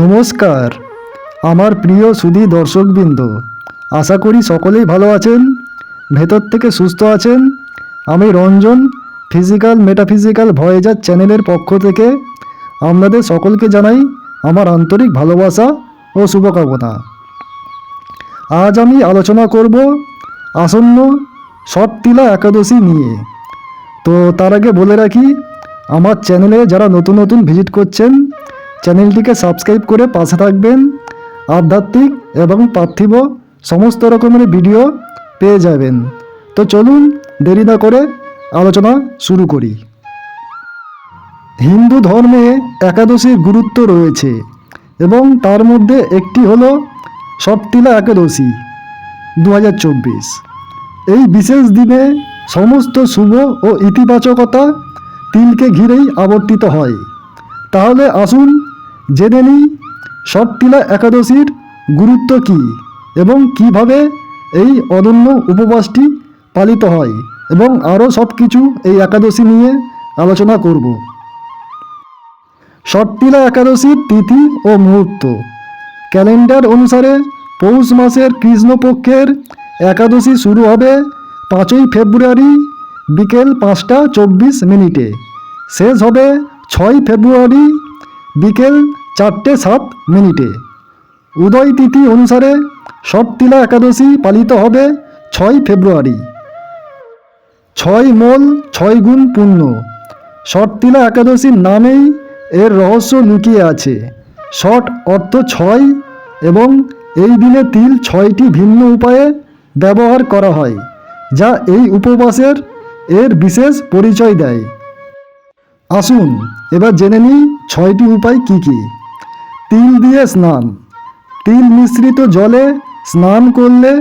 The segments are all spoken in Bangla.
নমস্কার। আমার প্রিয় সুধী দর্শকবৃন্দ, আশা করি সকলেই ভালো আছেন, ভেতর থেকে সুস্থ আছেন। আমি রঞ্জন ফিজিক্যাল মেটাফিজিক্যাল ভয়েজার চ্যানেলের পক্ষ থেকে আপনাদের সকলকে জানাই আমার আন্তরিক ভালোবাসা ও শুভকামনা। আজ আমি আলোচনা করব আসন্ন সটতিলা একাদশী নিয়ে। তো তার আগে বলে রাখি, আমার চ্যানেলে যারা নতুন নতুন ভিজিট করছেন চ্যানেলটিকে সাবস্ক্রাইব করে পাশে থাকবেন। আধ্যাত্মিক এবং পার্থিব সমস্ত রকমের ভিডিও পেয়ে যাবেন। তো চলুন দেরি না করে আলোচনা শুরু করি। হিন্দু ধর্মে একাদশীর গুরুত্ব রয়েছে এবং তার মধ্যে একটি হলো সপ্তিলা একাদশী দু হাজার চব্বিশ। এই বিশেষ দিনে সমস্ত শুভ ও ইতিবাচকতা তিলকে ঘিরেই আবর্তিত হয়। তাহলে আসুন জেনে নিই সটতিলা একাদশীর গুরুত্ব কী এবং কীভাবে এই অদন্য উপবাসটি পালিত হয় এবং আরও সব কিছু এই একাদশী নিয়ে আলোচনা করব। সটতিলা একাদশীর তিথি ও মুহূর্ত। ক্যালেন্ডার অনুসারে পৌষ মাসের কৃষ্ণপক্ষের একাদশী শুরু হবে পাঁচই ফেব্রুয়ারি বিকেল পাঁচটা চব্বিশ মিনিটে। শেষ হবে ছয় ফেব্রুয়ারি বিকেল চারটে সাত মিনিটে। উদয় তিথি অনুসারে সটতিলা একাদশী পালিত হবে ছয় ফেব্রুয়ারি। ছয় মোল, ছয় গুণ পূর্ণ। শটতিলা একাদশীর নামেই এর রহস্য লুকিয়ে আছে। শট অর্থ ছয় এবং এই দিনে তিল ছয়টি ভিন্ন উপায়ে ব্যবহার করা হয়, যা এই উপবাসের এর বিশেষ পরিচয় দেয়। আসুন, এবার জেনে নিই ছয়টি উপায় কী কি। তিল দিয়ে স্নান। তিল মিশ্রিত জলে স্নান করলে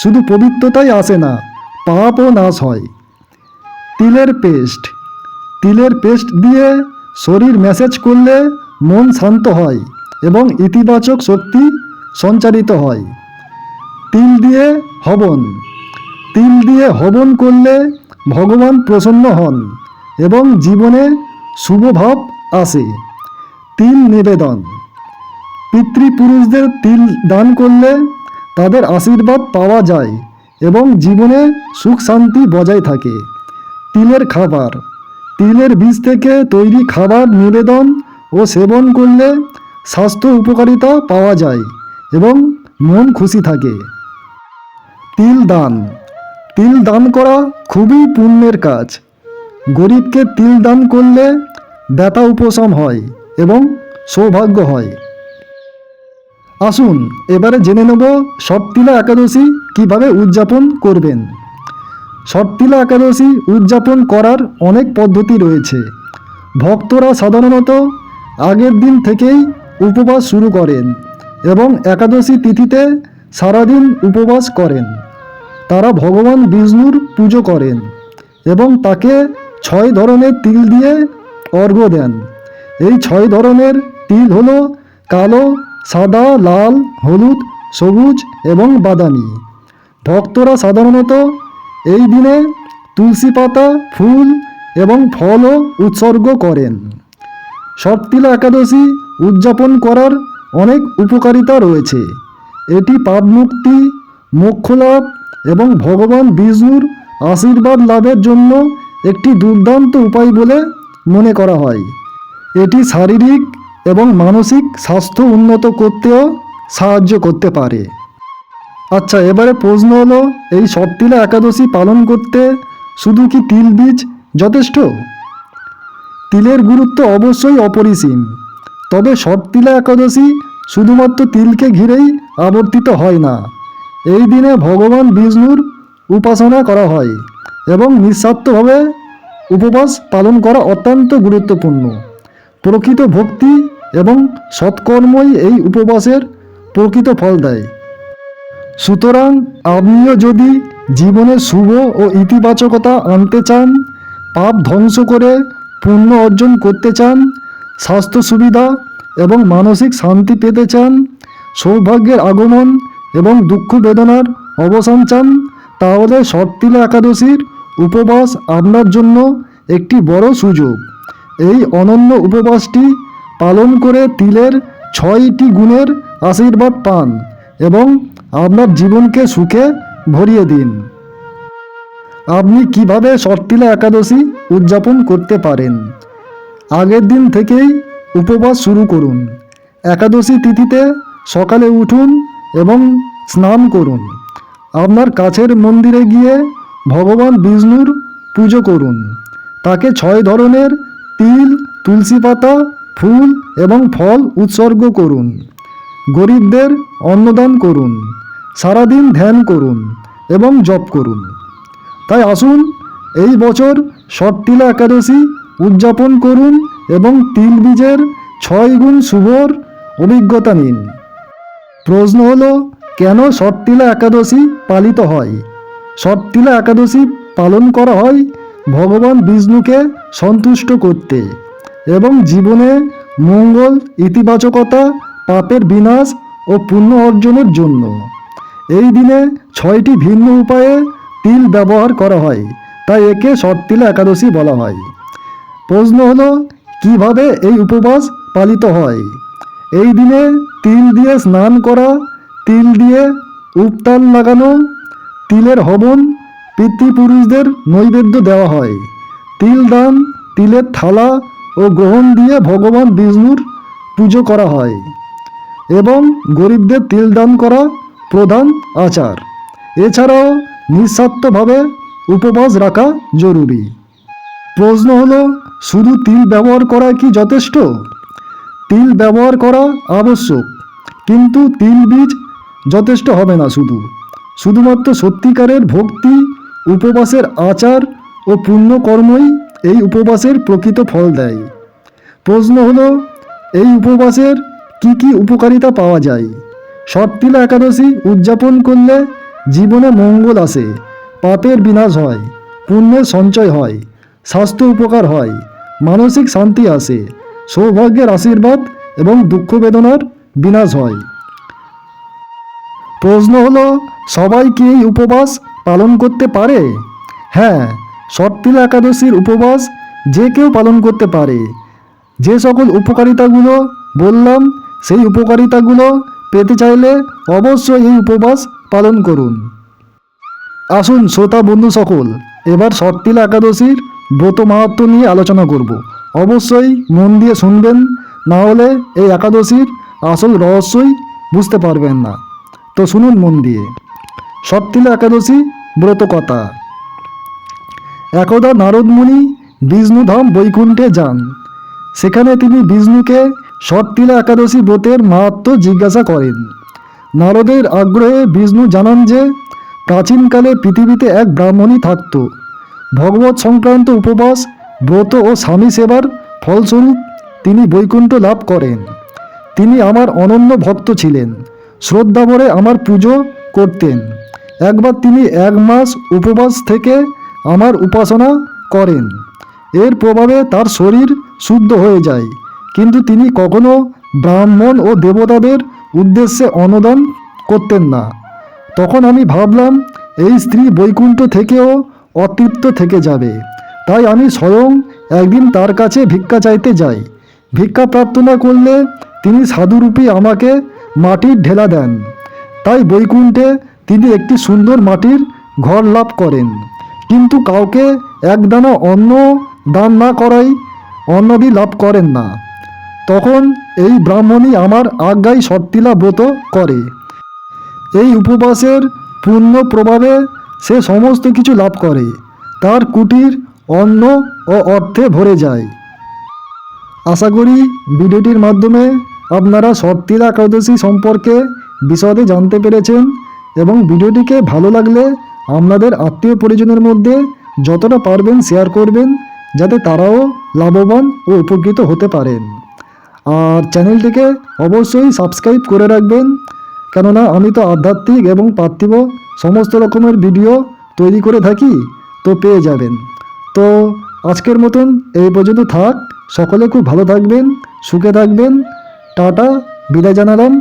শুধু পবিত্রতাই আসে না, পাপও নাশ হয়। তিলের পেস্ট। তিলের পেস্ট দিয়ে শরীর ম্যাসেজ করলে মন শান্ত হয় এবং ইতিবাচক শক্তি সঞ্চারিত হয়। তিল দিয়ে হবন। তিল দিয়ে হবন করলে ভগবান প্রসন্ন হন এবং জীবনে শুভ ভাব আসে। তিল নিবেদন। পিতৃপুরুষদের তিল দান করলে তাদের আশীর্বাদ পাওয়া যায় এবং জীবনে সুখ শান্তি বজায় থাকে। তিলের খাবার। তিলের বীজ থেকে তৈরি খাবার নিবেদন ও সেবন করলে স্বাস্থ্য উপকারিতা পাওয়া যায় এবং মন খুশি থাকে। তিল দান। তিল দান করা খুবই পুণ্যের কাজ। গরিবকে তিল দান করলে ব্যথা উপশম হয় এবং সৌভাগ্য হয়। আসুন, এবারে জেনে নেব সটতিলা একাদশী কীভাবে উদযাপন করবেন। সটতিলা একাদশী উদযাপন করার অনেক পদ্ধতি রয়েছে। ভক্তরা সাধারণত আগের দিন থেকেই উপবাস শুরু করেন এবং একাদশী তিথিতে সারাদিন উপবাস করেন। তারা ভগবান বিষ্ণুর পুজো করেন এবং তাকে ছয় ধরনের তিল দিয়ে অর্ঘ্য দেন। এই ছয় ধরনের তিল হলো কালো সাদা, লাল, হলুদ, সবুজ এবং বাদামি। ভক্তরা সাধারণত এই দিনে তুলসী পাতা, ফুল এবং ফলও উৎসর্গ করেন। সটতিলা একাদশী উদযাপন করার অনেক উপকারিতা রয়েছে। এটি পাপমুক্তি মোক্ষলাভ এবং ভগবান বিষ্ণুর আশীর্বাদ লাভের জন্য একটি দুর্দান্ত উপায় বলে মনে করা হয়। এটি শারীরিক এবং মানসিক স্বাস্থ্য উন্নত করতেও সাহায্য করতে পারে। আচ্ছা এবারে প্রশ্ন হলো, এই সটতিলা একাদশী পালন করতে শুধু কি তিল বীজ যথেষ্ট? তিলের গুরুত্ব অবশ্যই অপরিসীম, তবে সটতিলা একাদশী শুধুমাত্র তিলকে ঘিরেই আবর্তিত হয় না। এই দিনে ভগবান বিষ্ণুর উপাসনা করা হয় এবং নিঃস্বার্থভাবে উপবাস পালন করা অত্যন্ত গুরুত্বপূর্ণ। প্রকৃত ভক্তি এবং সৎকর্মই এই উপবাসের প্রকৃত ফল দেয়। সুতরাং আপনিও যদি জীবনে শুভ ও ইতিবাচকতা আনতে চান, পাপ ধ্বংস করে পুণ্য অর্জন করতে চান, স্বাস্থ্য সুবিধা এবং মানসিক শান্তি পেতে চান, সৌভাগ্যের আগমন এবং দুঃখ বেদনার অবসান চান, তাহলে সটতিলা একাদশীর উপবাস আপনার জন্য একটি বড় সুযোগ। এই অনন্য উপবাসটি পালন করে তিলের ছয়টি গুণের আশীর্বাদ পান এবং আপনার জীবনকে সুখে ভরিয়ে দিন। আপনি কীভাবে শর্তিলা একাদশী উদযাপন করতে পারেন? আগের দিন থেকেই উপবাস শুরু করুন। একাদশী তিথিতে সকালে উঠুন এবং স্নান করুন। আপনার কাছের মন্দিরে গিয়ে ভগবান বিষ্ণুর পুজো করুন। তাকে ছয় ধরনের তিল, তুলসী পাতা ফুল এবং ফল উৎসর্গ করুন। গরিবদের অন্নদান করুন। সারাদিন ধ্যান করুন এবং জপ করুন। তাই আসুন, এই বছর শর্তিলা একাদশী উদযাপন করুন এবং তিল বীজের ছয় গুণ শুভর অভিজ্ঞতা নিন। প্রশ্ন হলো, কেন শর্তিলা একাদশী পালিত হয়? শর্তিলা একাদশী পালন করা হয় ভগবান বিষ্ণুকে সন্তুষ্ট করতে। এবং জীবনে মঙ্গল, ইতিবাচকতা, পাপের বিনাশ ও পুণ্য অর্জনের জন্য। এই দিনে ছয়টি ভিন্ন উপায়ে তিল ব্যবহার করা হয়, তাই একে শর্তিলা একাদশী বলা হয়। প্রশ্ন হলো, কীভাবে এই উপবাস পালিত হয়? এই দিনে তিল দিয়ে স্নান করা, তিল দিয়ে উপতাল লাগানো, তিলের হবন পিতৃপুরুষদের নৈবেদ্য দেওয়া হয়। তিল দান, তিলের থালা ও গ্রহণ দিয়ে ভগবান বিষ্ণুর পুজো করা হয় এবং গরিবদের তিল দান করা প্রধান আচার। এছাড়াও নিঃস্বার্থভাবে উপবাস রাখা জরুরি। প্রশ্ন হলো, শুধু তিল ব্যবহার করা কি যথেষ্ট? তিল ব্যবহার করা আবশ্যক, কিন্তু তিল বীজ যথেষ্ট হবে না শুধু। শুধুমাত্র সত্যিকারের ভক্তি, উপবাসের আচার ও পুণ্যকর্মই এই উপবাসের প্রকৃত ফল দেয়। প্রশ্ন হলো, এই উপবাসের কি কি উপকারিতা পাওয়া যায়? শর্তিলা একাদশী উদযাপন করলে জীবনে মঙ্গল আসে, পাপের বিনাশ হয়, পুণ্যের সঞ্চয় হয়, স্বাস্থ্য উপকার হয়, মানসিক শান্তি আসে, সৌভাগ্যের আশীর্বাদ এবং দুঃখ বেদনার বিনাশ হয়। প্রশ্ন হলো, সবাই কি এই উপবাস পালন করতে পারে? হ্যাঁ শর্তিলা একাদশীর উপবাস যে কেউ পালন করতে পারে। যে সকল উপকারিতাগুলো বললাম, সেই উপকারিতাগুলো পেতে চাইলে অবশ্যই এই উপবাস পালন করুন। আসুন শ্রোতা বন্ধু সকল, এবার শর্তিলা একাদশীর ব্রত মাহাত্ম নিয়ে আলোচনা করব। অবশ্যই মন দিয়ে শুনবেন, না হলে এই একাদশীর আসল রহস্যই বুঝতে পারবেন না। তো শুনুন মন দিয়ে। শর্তিলা একাদশী ব্রত কথা। একদা নারদমুনি বিষ্ণুধাম বৈকুণ্ঠে যান। সেখানে তিনি বিষ্ণুকে শর্তিলা একাদশী ব্রতের মাহাত্ম জিজ্ঞাসা করেন। নারদের আগ্রহে বিষ্ণু জানান যে, প্রাচীনকালে পৃথিবীতে এক ব্রাহ্মণী থাকত। ভগবত সংক্রান্ত উপবাস, ব্রত ও স্বামী সেবার ফলস্বরূপ তিনি বৈকুণ্ঠ লাভ করেন। তিনি আমার অনন্য ভক্ত ছিলেন, শ্রদ্ধাভরে আমার পুজো করতেন। একবার তিনি এক মাস উপবাস থেকে আমার উপাসনা করেন। এর প্রভাবে তার শরীর শুদ্ধ হয়ে যায়। কিন্তু তিনি কখনো ব্রাহ্মণ ও দেবতাদের উদ্দেশ্যে অনদান করতেন না। তখন আমি ভাবলাম, এই স্ত্রী বৈকুণ্ঠ থেকেও অতৃপ্ত থেকে যাবে। তাই আমি স্বয়ং একদিন তার কাছে ভিক্ষা চাইতে যাই। ভিক্ষা প্রার্থনা করলে তিনি সাধুরূপী আমাকে মাটির ঢেলা দেন। তাই বৈকুণ্ঠে তিনি একটি সুন্দর মাটির ঘর লাভ করেন। কিন্তু কাউকে একদানা অন্ন দান না করাই অন্নাদি লাভ করেন না। তখন এই ব্রাহ্মণী আমার আজ্ঞায় সত্তিলা ব্রত করে। এই উপবাসের পূর্ণ প্রভাবে সে সমস্ত কিছু লাভ করে। তার কুটির, অন্ন ও অর্থে ভরে যায়। আশা করি ভিডিওটির মাধ্যমে আপনারা সর্তিলা একাদশী সম্পর্কে বিশদে জানতে পেরেছেন এবং ভিডিওটিকে ভালো লাগলে আপনাদের আত্মীয় পরিজনের মধ্যে যতটা পারবেন শেয়ার করবেন, যাতে তারাও লাভবান ও উপকৃত হতে পারেন। আর চ্যানেলটিকে অবশ্যই সাবস্ক্রাইব করে রাখবেন, কেননা আমি তো আধ্যাত্মিক এবং পার্থিব সমস্ত রকমের ভিডিও তৈরি করে থাকি, তো পেয়ে যাবেন। তো আজকের মতন এই পর্যন্ত থাক, সকলে খুব ভালো থাকবেন, সুখে থাকবেন, টাটা, বিদায় জানালাম।